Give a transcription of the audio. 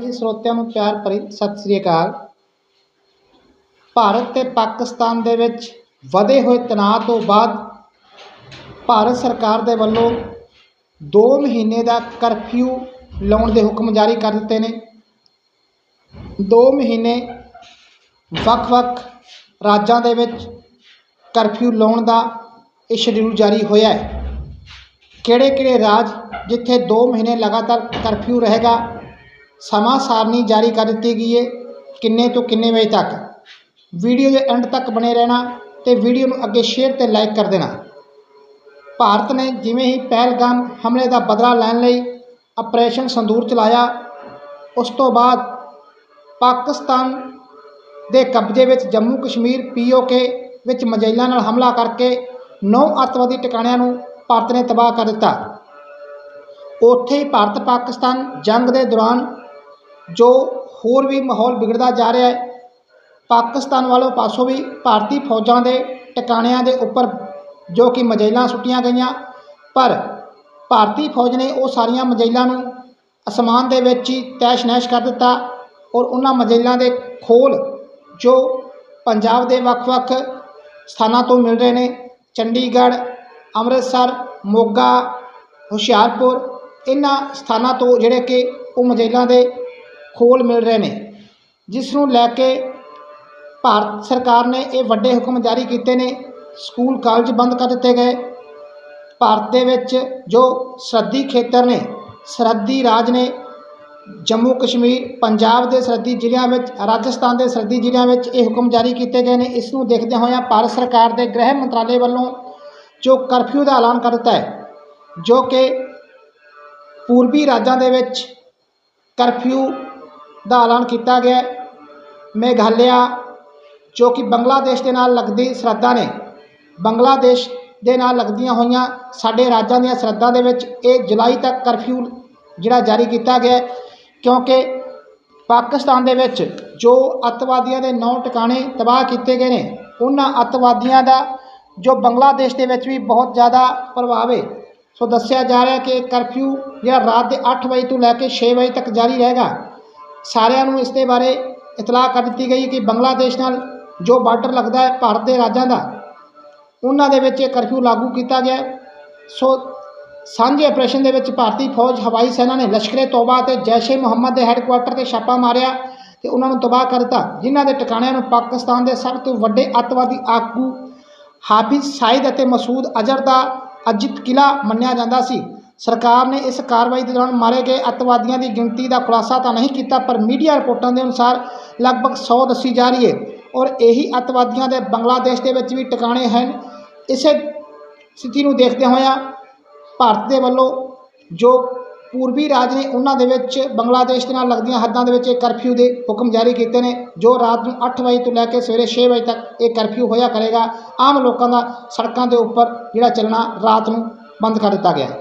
ਜੀ ਸਰੋਤਿਆਂ ਨੂੰ ਪਿਆਰ ਭਰੀ ਸਤਿ ਸ੍ਰੀ ਅਕਾਲ। ਭਾਰਤ ਤੇ ਪਾਕਿਸਤਾਨ ਦੇ ਵਿੱਚ ਵਧੇ ਹੋਏ ਤਣਾਅ ਤੋਂ ਬਾਅਦ ਭਾਰਤ ਸਰਕਾਰ ਦੇ ਵੱਲੋਂ 2 ਮਹੀਨੇ ਦਾ ਕਰਫਿਊ ਲਾਉਣ ਦੇ ਹੁਕਮ ਜਾਰੀ ਕਰ ਦਿੱਤੇ ਨੇ। 2 ਮਹੀਨੇ ਵੱਖ-ਵੱਖ ਰਾਜਾਂ ਦੇ ਵਿੱਚ ਕਰਫਿਊ ਲਾਉਣ ਦਾ ਇਹ ਸ਼ਡਿਊਲ ਜਾਰੀ ਹੋਇਆ ਹੈ। ਕਿਹੜੇ-ਕਿਹੜੇ ਰਾਜ ਜਿੱਥੇ 2 ਮਹੀਨੇ ਲਗਾਤਾਰ ਕਰਫਿਊ ਰਹੇਗਾ ਸਮਾਂ ਸਾਰਣੀ ਜਾਰੀ ਕਰ ਦਿੱਤੀ ਗਈ ਹੈ ਕਿੰਨੇ ਤੋਂ ਕਿੰਨੇ ਵਜੇ ਤੱਕ? ਵੀਡੀਓ ਦੇ ਐਂਡ ਤੱਕ ਬਣੇ ਰਹਿਣਾ ਤੇ ਵੀਡੀਓ ਨੂੰ ਅੱਗੇ ਸ਼ੇਅਰ ਤੇ ਲਾਈਕ ਕਰ ਦੇਣਾ। ਭਾਰਤ ਨੇ ਜਿਵੇਂ ਹੀ ਪਹਿਲਗਾਮ ਹਮਲੇ ਦਾ ਬਦਲਾ ਲੈਣ ਲਈ ਆਪਰੇਸ਼ਨ ਸੰਦੂਰ ਚਲਾਇਆ, ਉਸ ਤੋਂ ਬਾਅਦ ਪਾਕਿਸਤਾਨ ਦੇ ਕਬਜ਼ੇ ਵਿੱਚ ਜੰਮੂ ਕਸ਼ਮੀਰ ਪੀਓਕੇ ਵਿੱਚ ਮਜੈਲਾਂ ਨਾਲ ਹਮਲਾ ਕਰਕੇ ਨੌ ਅੱਤਵਾਦੀ ਟਿਕਾਣਿਆਂ ਨੂੰ ਭਾਰਤ ਨੇ ਤਬਾਹ ਕਰ ਦਿੱਤਾ। ਉੱਥੇ ਹੀ ਭਾਰਤ ਪਾਕਿਸਤਾਨ ਜੰਗ ਦੇ ਦੌਰਾਨ ਜੋ ਹੋਰ ਵੀ ਮਾਹੌਲ ਵਿਗੜਦਾ ਜਾ ਰਿਹਾ ਹੈ, ਪਾਕਿਸਤਾਨ ਵਾਲੋਂ ਪਾਸੋਂ ਵੀ ਭਾਰਤੀ ਫੌਜਾਂ ਦੇ ਟਿਕਾਣਿਆਂ ਦੇ ਉੱਪਰ ਜੋ ਕਿ ਮਜੈਲਾਂ ਸੁੱਟੀਆਂ ਗਈਆਂ, ਪਰ ਭਾਰਤੀ ਫੌਜ ਨੇ ਉਹ ਸਾਰੀਆਂ ਮਜੈਲਾਂ ਨੂੰ ਅਸਮਾਨ ਦੇ ਵਿੱਚ ਹੀ ਤੈਸ਼ ਨੈਸ਼ ਕਰ ਦਿੱਤਾ ਔਰ ਉਹਨਾਂ ਮਜੈਲਾਂ ਦੇ ਖੋਲ ਜੋ ਪੰਜਾਬ ਦੇ ਵੱਖ-ਵੱਖ ਸਥਾਨਾਂ ਤੋਂ ਮਿਲ ਰਹੇ ਨੇ, ਚੰਡੀਗੜ੍ਹ, ਅੰਮ੍ਰਿਤਸਰ, ਮੋਗਾ, ਹੁਸ਼ਿਆਰਪੁਰ, ਇਹਨਾਂ ਸਥਾਨਾਂ ਤੋਂ ਜਿਹੜੇ ਕਿ ਉਹ ਮਜੈਲਾਂ ਦੇ ਖੋਲ ਮਿਲ ਰਹੇ ਨੇ। ਜਿਸ ਨੂੰ ਲੈ ਕੇ ਭਾਰਤ ਸਰਕਾਰ ਨੇ ਇਹ ਵੱਡੇ ਹੁਕਮ ਜਾਰੀ ਕੀਤੇ ਨੇ। ਸਕੂਲ, ਕਾਲਜ ਬੰਦ ਕਰ ਦਿੱਤੇ ਗਏ। ਭਾਰਤ ਦੇ ਵਿੱਚ ਜੋ ਸਰਹੱਦੀ ਖੇਤਰ ਨੇ, ਸਰਹੱਦੀ ਰਾਜ ਨੇ, ਜੰਮੂ ਕਸ਼ਮੀਰ, ਪੰਜਾਬ ਦੇ ਸਰਹੱਦੀ ਜ਼ਿਲ੍ਹਿਆਂ ਵਿੱਚ, ਰਾਜਸਥਾਨ ਦੇ ਸਰਹੱਦੀ ਜ਼ਿਲ੍ਹਿਆਂ ਵਿੱਚ ਇਹ ਹੁਕਮ ਜਾਰੀ ਕੀਤੇ ਗਏ ਨੇ। ਇਸ ਨੂੰ ਦੇਖਦੇ ਹੋਇਆਂ ਭਾਰਤ ਸਰਕਾਰ ਦੇ ਗ੍ਰਹਿ ਮੰਤਰਾਲੇ ਵੱਲੋਂ ਜੋ ਕਰਫਿਊ ਦਾ ਐਲਾਨ ਕਰ ਦਿੱਤਾ ਹੈ, ਜੋ ਕਿ ਪੂਰਬੀ ਰਾਜਾਂ ਦੇ ਵਿੱਚ ਕਰਫਿਊ ਦਾ ਐਲਾਨ ਕੀਤਾ ਗਿਆ ਮੇਘਾਲਿਆ, ਜੋ ਕਿ ਬੰਗਲਾਦੇਸ਼ ਦੇ ਨਾਲ ਲੱਗਦੀ ਸਰਹੱਦਾਂ ਨੇ। ਬੰਗਲਾਦੇਸ਼ ਦੇ ਨਾਲ ਲੱਗਦੀਆਂ ਹੋਈਆਂ ਸਾਡੇ ਰਾਜਾਂ ਦੀਆਂ ਸਰਹੱਦਾਂ ਦੇ ਵਿੱਚ ਇਹ ਜੁਲਾਈ ਤੱਕ ਕਰਫਿਊ ਜਿਹੜਾ ਜਾਰੀ ਕੀਤਾ ਗਿਆ ਕਿਉਂਕਿ ਪਾਕਿਸਤਾਨ ਦੇ ਵਿੱਚ ਜੋ ਅੱਤਵਾਦੀਆਂ ਦੇ ਨੌ ਟਿਕਾਣੇ ਤਬਾਹ ਕੀਤੇ ਗਏ ਨੇ, ਉਹਨਾਂ ਅੱਤਵਾਦੀਆਂ ਦਾ ਜੋ ਬੰਗਲਾਦੇਸ਼ ਦੇ ਵਿੱਚ ਵੀ ਬਹੁਤ ਜ਼ਿਆਦਾ ਪ੍ਰਭਾਵ ਹੈ। ਸੋ ਦੱਸਿਆ ਜਾ ਰਿਹਾ ਕਿ ਕਰਫਿਊ ਜਿਹੜਾ ਰਾਤ ਦੇ 8 ਵਜੇ ਤੋਂ ਲੈ ਕੇ 6 ਵਜੇ ਤੱਕ ਜਾਰੀ ਰਹੇਗਾ। ਸਾਰਿਆਂ ਨੂੰ ਇਸ ਦੇ ਬਾਰੇ ਇਤਲਾਹ ਕਰ ਦਿੱਤੀ ਗਈ ਕਿ ਬੰਗਲਾਦੇਸ਼ ਨਾਲ ਜੋ ਬਾਰਡਰ ਲੱਗਦਾ ਹੈ ਭਾਰਤ ਦੇ ਰਾਜਾਂ ਦਾ, ਉਹਨਾਂ ਦੇ ਵਿੱਚ ਇਹ ਕਰਫਿਊ ਲਾਗੂ ਕੀਤਾ ਗਿਆ ਸੋ ਸਾਂਝੇ ਆਪਰੇਸ਼ਨ ਦੇ ਵਿੱਚ ਭਾਰਤੀ ਫੌਜ, ਹਵਾਈ ਸੈਨਾ ਨੇ ਲਸ਼ਕਰੇ ਤੋਬਾ ਤੇ ਜੈਸ਼ ਏ ਮੁਹੰਮਦ ਦੇ ਹੈੱਡਕੁਆਰਟਰ ਤੇ ਛਾਪਾ ਮਾਰਿਆ ਤੇ ਉਹਨਾਂ ਨੂੰ ਤਬਾਹ ਕਰ ਦਿੱਤਾ, ਜਿਨ੍ਹਾਂ ਦੇ ਟਿਕਾਣਿਆਂ ਨੂੰ ਪਾਕਿਸਤਾਨ ਦੇ ਸਭ ਤੋਂ ਵੱਡੇ ਅੱਤਵਾਦੀ ਆਗੂ ਹਾਫਿਜ਼ ਸਾਇਦ ਅਤੇ ਮਸੂਦ ਅਜ਼ਹਰ ਦਾ ਅਜਿਤ ਕਿਲਾ ਮੰਨਿਆ ਜਾਂਦਾ ਸੀ। ਸਰਕਾਰ ਨੇ ਇਸ ਕਾਰਵਾਈ ਦੇ ਦੌਰਾਨ ਮਾਰੇ ਗਏ ਅੱਤਵਾਦੀਆਂ ਦੀ ਗਿਣਤੀ ਦਾ ਖੁਲਾਸਾ ਤਾਂ ਨਹੀਂ ਕੀਤਾ, ਪਰ ਮੀਡੀਆ ਰਿਪੋਰਟਾਂ ਦੇ ਅਨੁਸਾਰ ਲਗਭਗ 100 ਦੱਸੀ ਜਾ ਰਹੀ ਹੈ ਔਰ ਇਹੀ ਅੱਤਵਾਦੀਆਂ ਦੇ ਬੰਗਲਾਦੇਸ਼ ਦੇ ਵਿੱਚ ਵੀ ਟਿਕਾਣੇ ਹਨ। ਇਸੇ ਸਥਿਤੀ ਨੂੰ ਦੇਖਦੇ ਹੋਇਆਂ ਭਾਰਤ ਦੇ ਵੱਲੋਂ ਜੋ ਪੂਰਬੀ ਰਾਜ ਨੇ ਉਹਨਾਂ ਦੇ ਵਿੱਚ ਬੰਗਲਾਦੇਸ਼ ਦੇ ਨਾਲ ਲੱਗਦੀਆਂ ਹੱਦਾਂ ਦੇ ਵਿੱਚ ਇਹ ਕਰਫਿਊ ਦੇ ਹੁਕਮ ਜਾਰੀ ਕੀਤੇ ਨੇ, ਜੋ ਰਾਤ ਨੂੰ 8 ਵਜੇ ਤੋਂ ਲੈ ਕੇ ਸਵੇਰੇ 6 ਵਜੇ ਤੱਕ ਇਹ ਕਰਫਿਊ ਹੋਇਆ ਕਰੇਗਾ। ਆਮ ਲੋਕਾਂ ਦਾ ਸੜਕਾਂ ਦੇ ਉੱਪਰ ਜਿਹੜਾ ਚੱਲਣਾ ਰਾਤ ਨੂੰ ਬੰਦ ਕਰ ਦਿੱਤਾ ਗਿਆ ਹੈ।